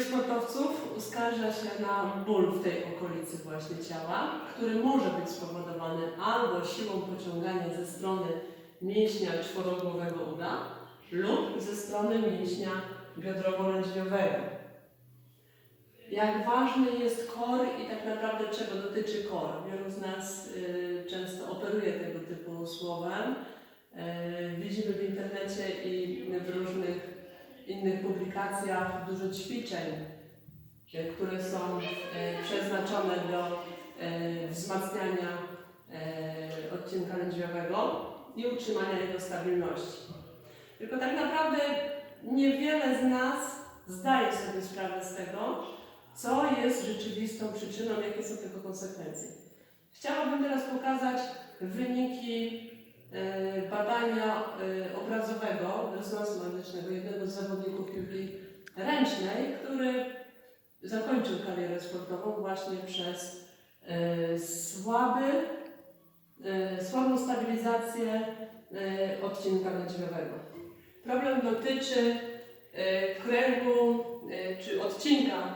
sportowców uskarża się na ból w tej okolicy właśnie ciała, który może być spowodowany albo siłą pociągania ze strony mięśnia czworogłowego uda lub ze strony mięśnia biodrowo-lędźwiowego. Jak ważny jest kor i tak naprawdę czego dotyczy kor? Wielu z nas y, często operuje tego typu słowem. Y, widzimy w internecie i innych publikacjach dużo ćwiczeń, y, które są y, przeznaczone do y, wzmacniania odcinka lędźwiowego i utrzymania jego stabilności. Tylko tak naprawdę niewiele z nas zdaje sobie sprawę z tego, co jest rzeczywistą przyczyną, jakie są tego konsekwencje. Chciałabym teraz pokazać wyniki e, badania e, obrazowego rezonansu magnetycznego jednego z zawodników piłki ręcznej, który zakończył karierę sportową właśnie przez e, słaby, e, słabą stabilizację odcinka lędźwiowego. Problem dotyczy kręgu czy odcinka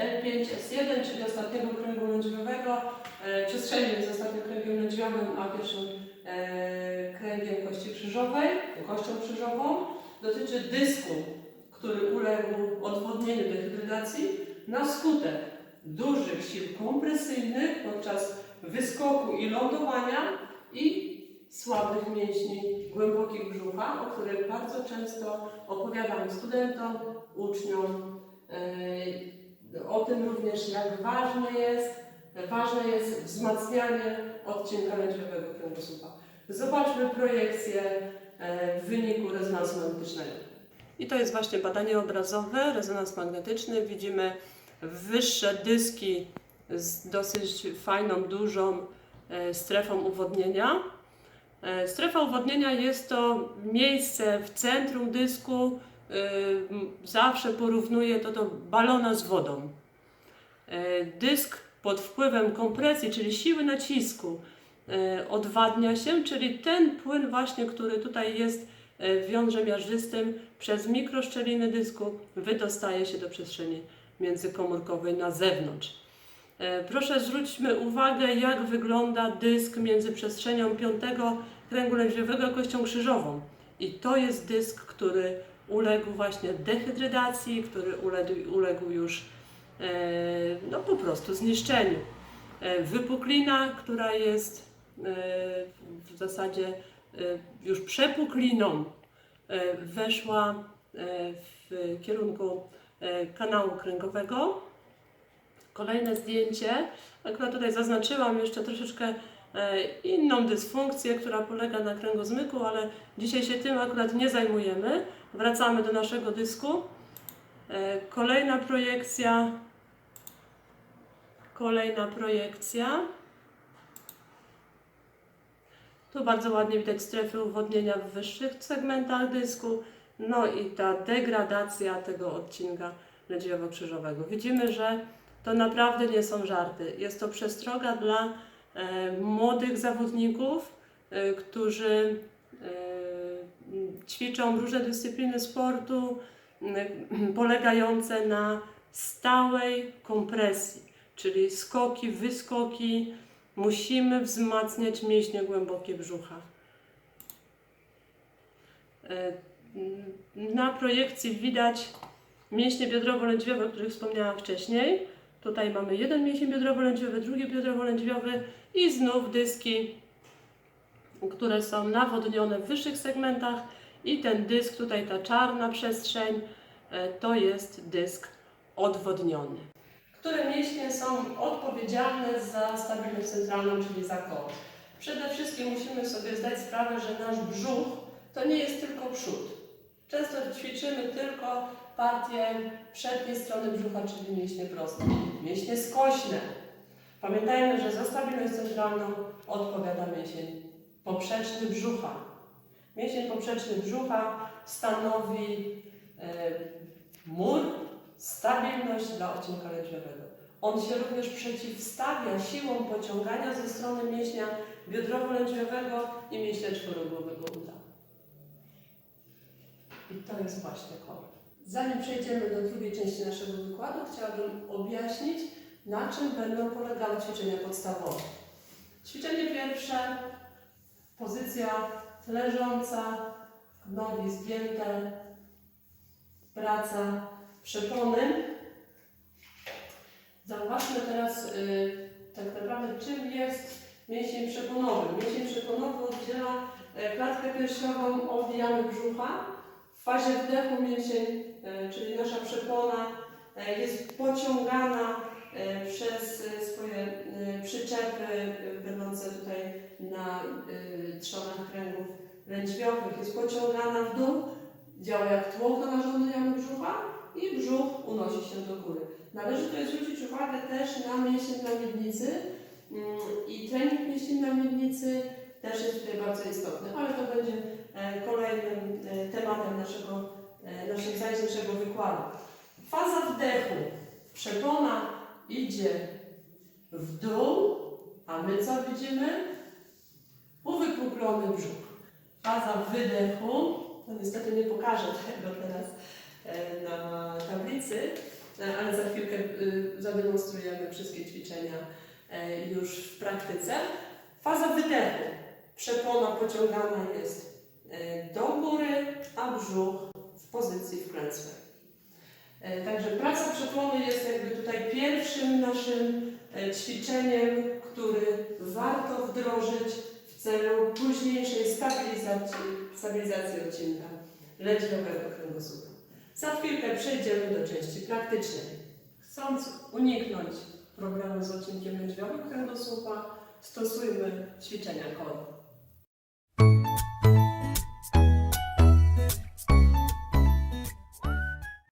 L5S1, czyli ostatniego kręgu lędźwiowego, e, przestrzeni między ostatnim kręgiem lędźwiowym a pierwszym e, kręgiem kości krzyżowej, kością krzyżową. Dotyczy dysku, który uległ odwodnieniu dehydrytacji na skutek dużych sił kompresyjnych podczas wyskoku i lądowania i słabych mięśni głębokich brzucha, o których bardzo często opowiadam studentom, uczniom, e, o tym również, jak ważne jest, ważne jest wzmacnianie odcinka lędźwiowego kręgosłupa. Zobaczmy projekcję e, wyniku rezonansu magnetycznego. I to jest właśnie badanie obrazowe, rezonans magnetyczny. Widzimy wyższe dyski z dosyć fajną, dużą e, strefą uwodnienia. E, Strefa uwodnienia jest to miejsce w centrum dysku, zawsze porównuję to do balona z wodą. E, Dysk pod wpływem kompresji, czyli siły nacisku, e, odwadnia się, czyli ten płyn właśnie, który tutaj jest w jądrze miażdżystym przez mikroszczeliny dysku wydostaje się do przestrzeni międzykomórkowej na zewnątrz. Proszę zwróćmy uwagę, jak wygląda dysk między przestrzenią piątego kręgu lędźwiowego a kością krzyżową. I to jest dysk, który uległ właśnie dehydrytacji, który uległ, uległ już e, no, po prostu zniszczeniu. E, Wypuklina, która jest e, w zasadzie już przepukliną, weszła w kierunku kanału kręgowego. Kolejne zdjęcie. Akurat tutaj zaznaczyłam jeszcze troszeczkę inną dysfunkcję, która polega na kręgozmyku, ale dzisiaj się tym akurat nie zajmujemy. Wracamy do naszego dysku. E, Kolejna projekcja. Kolejna projekcja. Tu bardzo ładnie widać strefy uwodnienia w wyższych segmentach dysku. No i ta degradacja tego odcinka lędźwiowo-krzyżowego. Widzimy, że to naprawdę nie są żarty. Jest to przestroga dla e, młodych zawodników, e, którzy e, ćwiczą różne dyscypliny sportu polegające na stałej kompresji, czyli skoki, wyskoki. Musimy wzmacniać mięśnie głębokie brzucha. E, Na projekcji widać mięśnie biodrowo-lędźwiowe, o których wspomniałam wcześniej. Tutaj mamy jeden mięsień biodrowo-lędźwiowy, drugi biodrowo-lędźwiowy i znów dyski, które są nawodnione w wyższych segmentach i ten dysk, tutaj ta czarna przestrzeń, e, to jest dysk odwodniony. Które mięśnie są odpowiedzialne za stabilność centralną, czyli za kor? Przede wszystkim musimy sobie zdać sprawę, że nasz brzuch to nie jest tylko przód. Często ćwiczymy tylko partię przedniej strony brzucha, czyli mięśnie proste, mięśnie skośne. Pamiętajmy, że za stabilność centralną odpowiada mięsień poprzeczny brzucha. Mięsień poprzeczny brzucha stanowi e, mur, stabilność dla odcinka lędźwiowego. On się również przeciwstawia siłom pociągania ze strony mięśnia biodrowo-lędźwiowego i mięśnia czworogłowego uda. I to jest właśnie kor. Zanim przejdziemy do drugiej części naszego wykładu, chciałabym objaśnić, na czym będą polegały ćwiczenia podstawowe. Ćwiczenie pierwsze, pozycja leżąca, nogi zgięte, praca przepony. Zauważmy teraz y, tak naprawdę, czym jest mięsień przeponowy. Mięsień przeponowy oddziela e, klatkę piersiową, owijamy brzucha. W fazie wdechu mięsień, czyli nasza przepona, e, jest pociągana e, przez e, swoje e, przyczepy e, będące tutaj na e, trzonach kręgów lędźwiowych. Jest pociągana w dół, działa jak tłok do narządzenia brzucha i brzuch unosi się do góry. Należy tutaj zwrócić uwagę też na mięsień na miednicy mm, i trening mięśni na miednicy też jest tutaj bardzo istotny, ale to będzie e, kolejnym e, tematem naszego, e, naszych zajęć, naszego wykładu. Faza wdechu. Przepona idzie w dół, a my co widzimy? Uwypuklony brzuch. Faza wydechu. No niestety nie pokażę tego teraz e, na tablicy, e, ale za chwilkę zademonstrujemy wszystkie ćwiczenia e, już w praktyce. Faza wydechu. Przepona pociągana jest e, do góry, a brzuch pozycji wklęsłej. E, Także praca przepony jest jakby tutaj pierwszym naszym e, ćwiczeniem, który warto wdrożyć w celu późniejszej stabilizacji, stabilizacji odcinka lędźwiowego kręgosłupa. Za chwilkę przejdziemy do części praktycznej. Chcąc uniknąć problemu z odcinkiem lędźwiowym kręgosłupa, stosujmy ćwiczenia koło.